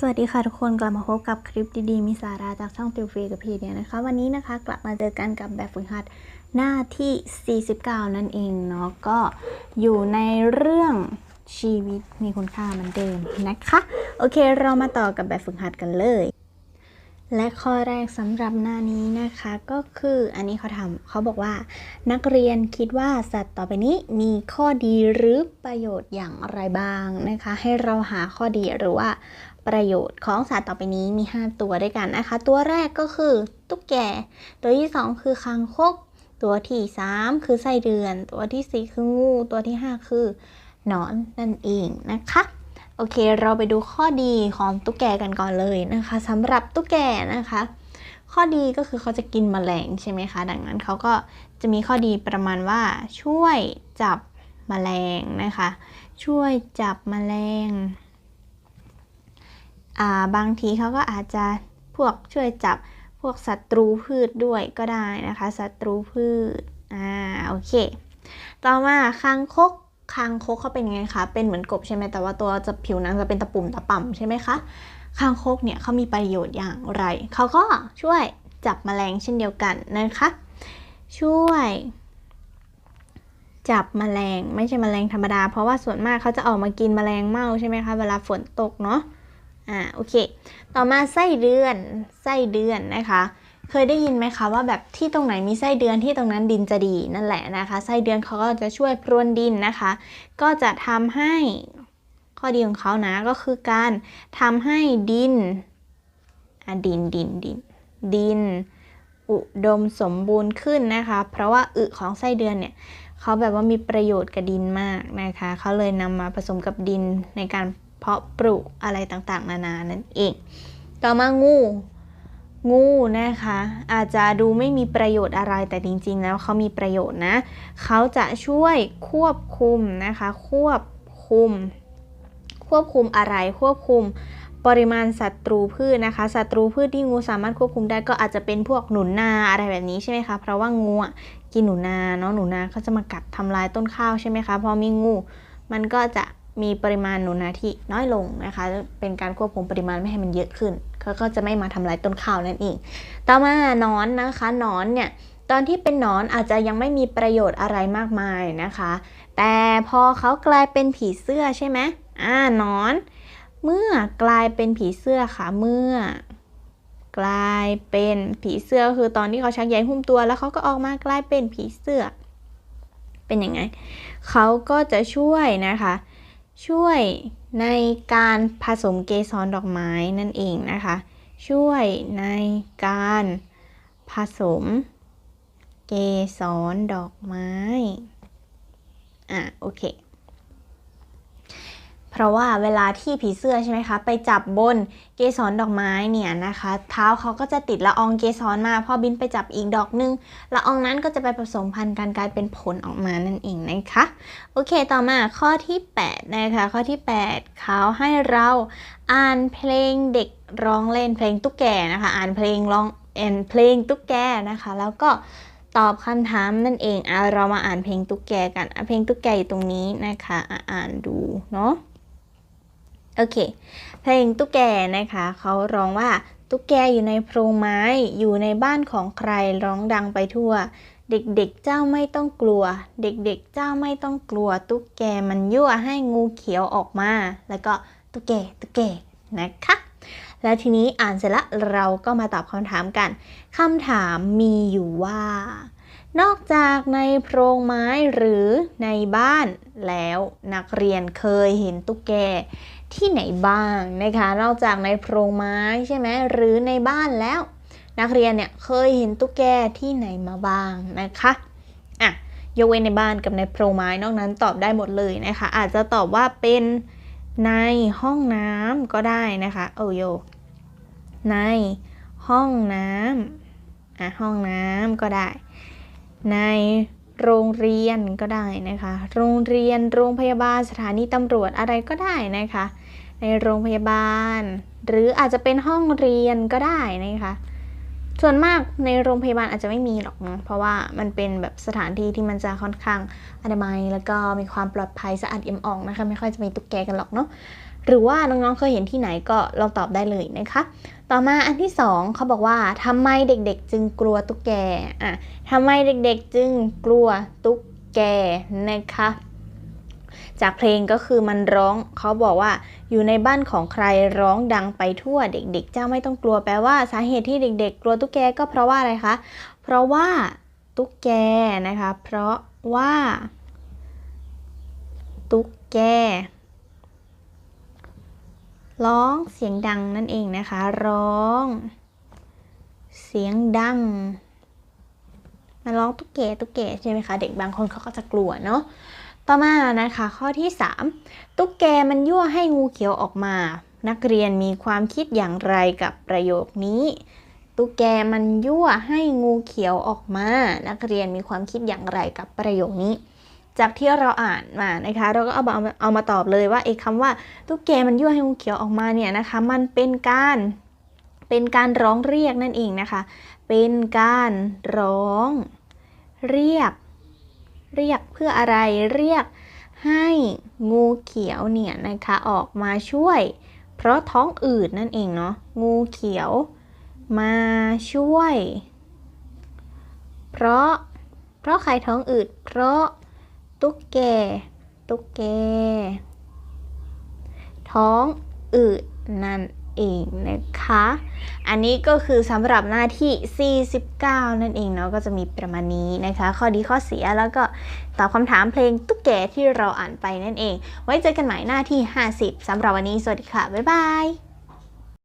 สวัสดีค่ะทุกคนกลับมาพบกับคลิปดีๆ มีสาระจากช่องติวฟรีกับพีเดียนะคะ วันนี้นะคะกลับมาเจอกันกับแบบฝึกหัดหน้าที่ 49 นั่นเองเนาะก็อยู่ในเรื่องชีวิตมีคุณค่าเหมือนเดิมนะคะ โอเคเรามาต่อกับแบบฝึกหัดกันเลย และข้อแรกสำหรับหน้านี้นะคะก็คืออันนี้เขาทำเขาบอกว่า นักเรียนคิดว่าสัตว์ต่อไปนี้มีข้อดีหรือประโยชน์อย่างไรบ้างนะคะ ให้เราหาข้อดีหรือว่า ประโยชน์ของสัตว์ต่อไปนี้มี 5 ตัวด้วยกันนะคะ ตัวแรกก็คือตุ๊กแก ตัวที่ 2 คือคางคก ตัวที่ 3 คือไส้เดือน ตัวทีสี่ 4 คืองู ตัวที่ 5 คือหนอนนั่นเองนะคะโอเค เราไปดูข้อดีของตุ๊กแกกันก่อนเลยนะคะสำหรับตุ๊กแกนะคะ ข้อดีก็คือเขาจะกินแมลงใช่ไหมคะ ดังนั้นเขาก็จะมีข้อดีประมาณว่าช่วยจับแมลงนะคะ ช่วยจับแมลง บางทีเขาก็อาจจะพวกช่วยจับพวกศัตรูพืชด้วยก็ได้นะคะศัตรูพืชอ่าโอเค ต่อมาคางคกคางคกเขาเป็นยังไงคะ เป็นเหมือนกบใช่ไหมแต่ว่าตัวจะผิวหนังจะเป็นตะปุ่มตะป่ำใช่ไหมคะ คางคกเนี่ยเขามีประโยชน์อย่างไร เขาก็ช่วยจับแมลงเช่นเดียวกันนะคะ ช่วย จับแมลงไม่ใช่แมลงธรรมดา เพราะว่าส่วนมากเขาจะออกมากินแมลงเม่าใช่ไหมคะ เวลาฝนตกเนาะ อ่าโอเค ต่อมาไส้เดือนไส้เดือนนะคะ เคยได้ยินไหมคะว่าแบบที่ตรงไหนมีไส้เดือนที่ตรงนั้นดินจะดีนั่นแหละนะคะไส้เดือนเขาก็จะช่วยพรวนดินนะคะ ก็จะทำให้ข้อดีของเขานะก็คือการทำให้ดินอะดินดินดินดิน อุดมสมบูรณ์ขึ้นนะคะ เพราะว่าอึของไส้เดือนเนี่ยเขาแบบว่ามีประโยชน์กับดินมากนะคะเขาเลยนำมาผสมกับดินในการ เพาะปลูกอะไรต่างๆ นานานั่นเอง ต่อมางู งูนะคะ อาจจะดูไม่มีประโยชน์อะไรแต่จริงๆ แล้วเขามีประโยชน์นะ เขาจะช่วยควบคุมนะคะ ควบคุม ควบคุมอะไรควบคุมปริมาณศัตรูพืชนะคะศัตรูพืชที่งูสามารถควบคุมได้ก็อาจจะเป็นพวกหนุนนาอะไรแบบนี้ใช่ไหมคะเพราะว่างูอะกินหนูนาเนาะหนูนาเขาจะมากัดทำลายต้นข้าวใช่ไหมคะพอมีงู มันก็จะ มีปริมาณหนูนาที่น้อยลงนะคะ เป็นการควบคุมปริมาณไม่ให้มันเยอะขึ้นเขาก็จะไม่มาทำลายต้นข้าวนั่นเอง ต่อมานอนนะคะนอนเนี่ยตอนที่เป็นนอนอาจจะยังไม่มีประโยชน์อะไรมากมายนะคะ แต่พอเขากลายเป็นผีเสื้อใช่ไหมอ่านอน เมื่อกลายเป็นผีเสื้อค่ะเมื่อ กลายเป็นผีเสื้อคือตอนที่เขาชักใยหุ้มตัวแล้วเขาก็ออกมากลายเป็นผีเสื้อ เป็นยังไงเขาก็จะช่วยนะคะ ช่วยในการผสมเกสรดอกไม้นั่นเองนะคะ ช่วยในการผสมเกสรดอกไม้ อะ โอเค เพราะว่าเวลาที่ผีเสื้อใช่ไหมคะ ไปจับบนเกสรดอกไม้เนี่ยนะคะ เท้าเขาก็จะติดละอองเกสรมาพอบินไปจับอีกดอกนึงละอองนั้นก็จะไปผสมพันธุ์กันกลายเป็นผลออกมานั่นเองนะคะโอเคต่อมาข้อที่8นะคะข้อที่ 8 เขาให้เราอ่านเพลงเด็กร้องเล่นเพลงตุ๊กแกนะคะอ่านเพลงร้องเอ็นเพลงตุ๊กแกนะคะ แล้วก็ตอบคำถามนั่นเองอะเรามาอ่านเพลงตุ๊กแกกันอะเพลงตุ๊กแกอยู่ตรงนี้นะคะอ่านดูเนาะ โอเค เพลงตุ๊กแกนะคะเขาร้องว่าตุ๊กแกอยู่ในโพรงไม้ อยู่ในบ้านของใครร้องดังไปทั่ว เด็กๆเจ้าไม่ต้องกลัว เด็กๆเจ้าไม่ต้องกลัว ตุ๊กแกมันยั่วให้งูเขียวออกมา แล้วก็ตุ๊กแกตุ๊กแกนะคะ แล้วทีนี้อ่านเสร็จแล้วเราก็มาตอบคำถามกันคำถามมีอยู่ว่า นอกจากในโพรงไม้หรือในบ้านแล้วนักเรียนเคยเห็นตุ๊กแก ที่ไหนบ้างนะคะนอกจากในโพรงไม้ใช่ไหมหรือในบ้านแล้ว นักเรียนเนี่ยเคยเห็นตุ๊กแกที่ไหนมาบ้างนะคะอะยกเว้นในบ้านกับในโพรงไม้นอกนั้นตอบได้หมดเลยนะคะ อาจจะตอบว่าเป็นในห้องน้ำก็ได้นะคะโอโยในห้องน้ำอะห้องน้ำก็ได้ ใน โรงเรียนก็ได้นะคะ โรงเรียน โรงพยาบาล สถานีตำรวจอะไรก็ได้นะคะ ในโรงพยาบาล หรืออาจจะเป็นห้องเรียนก็ได้นะคะ ส่วนมากในโรงพยาบาลอาจจะไม่มีหรอกเพราะว่ามันเป็นแบบสถานที่ที่มันจะค่อนข้างอนามัยแล้วก็มีความปลอดภัยสะอาดเอี่ยมอ่องนะคะ ไม่ค่อยจะมีตุ๊กแกกันหรอกเนาะ หรือว่าน้องๆเคยเห็นที่ไหนก็ลองตอบได้เลยนะคะ ต่อมาอันที่สองเขาบอกว่าทำไมเด็กๆ จึงกลัวตุ๊กแกอะทำไมเด็กๆ จึงกลัวตุ๊กแกนะคะจากเพลงก็คือมันร้องเขาบอกว่าอยู่ในบ้านของใครร้องดังไปทั่วเด็ก ๆ เจ้าไม่ต้องกลัวแปลว่าสาเหตุที่เด็ก ๆ กลัวตุ๊กแกก็เพราะว่าอะไรคะ เพราะว่าตุ๊กแกนะคะ เพราะว่า ตุ๊กแก ร้องเสียงดังนั่นเองนะคะ ร้อง เสียงดังมาร้องตุ๊กแกตุ๊กแกใช่ไหมคะ เด็กบางคนเขาก็จะกลัวเนาะต่อมานะคะ ข้อที่ 3 ตุ๊กแกมันยั่วให้งูเขียวออกมา นักเรียนมีความคิดอย่างไรกับประโยคนี้ ตุ๊กแกมันยั่วให้งูเขียวออกมา นักเรียนมีความคิดอย่างไรกับประโยคนี้ จากที่เราอ่านมานะคะ เราก็เอามาเอามาตอบเลยว่าไอ้คำว่าตุ๊กแกมันยั่วให้งูเขียวออกมาเนี่ยนะคะ มันเป็นการเป็นการร้องเรียกนั่นเองนะคะ เป็นการร้องเรียก เรียกเพื่ออะไรเรียกให้งูเขียวเนี่ยนะคะออกมาช่วย เพราะท้องอืดนั่นเองเนาะงูเขียวมาช่วย เพราะ เพราะใครท้องอืด เพราะ ตุ๊กแก ตุ๊กแก ท้องอืดนั่นเองนะคะ อันนี้ก็คือสำหรับหน้าที่ 49 นั่นเองเนาะก็จะมีประมาณนี้นะคะ ข้อดีข้อเสียแล้วก็ตอบคำถามเพลงตุ๊กแกที่เราอ่านไปนั่นเอง ไว้เจอกันใหม่หน้าที่ 50สำหรับวันนี้สวัสดีค่ะ บ๊ายบาย